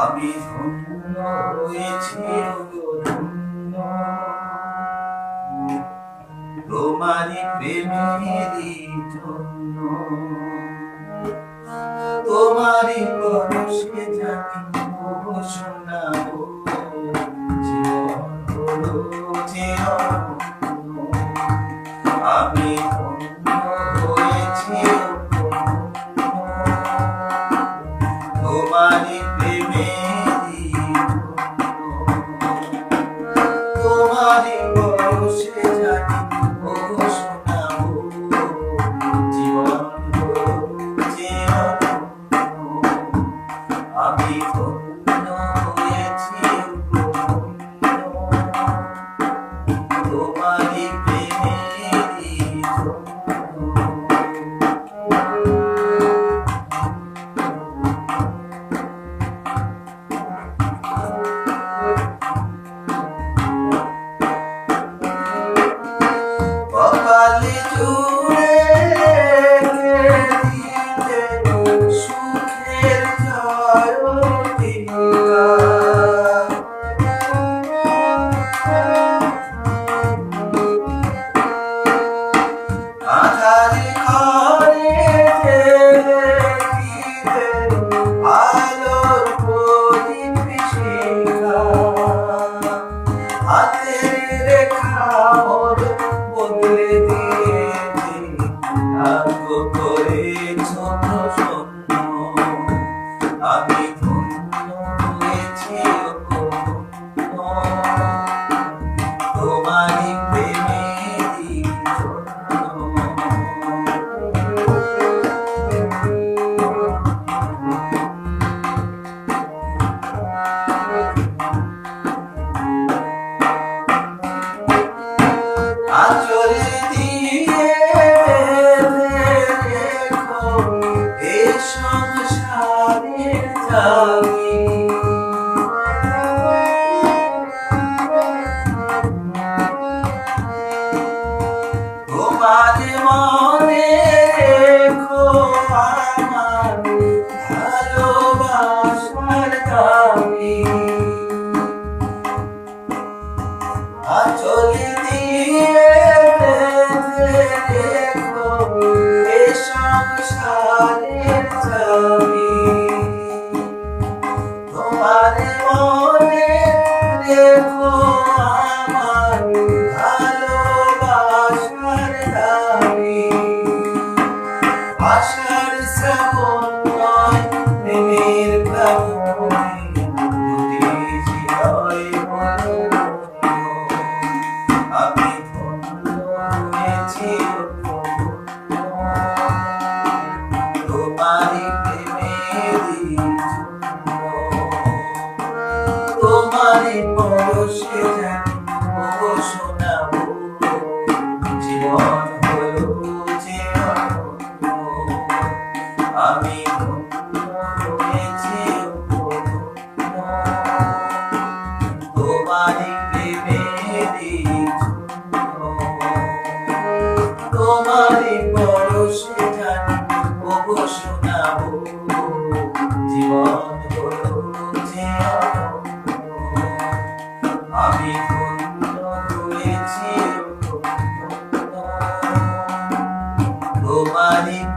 আমি ধন্য হয়েছি তোমারই জন্য। তোমারই পরশে জানি নারী adoro. চলে বসে যেন ও শোনাবো জীবন হলো জীবন আমি রয়েছে তোমারই প্রেমের তোমারই পরশে money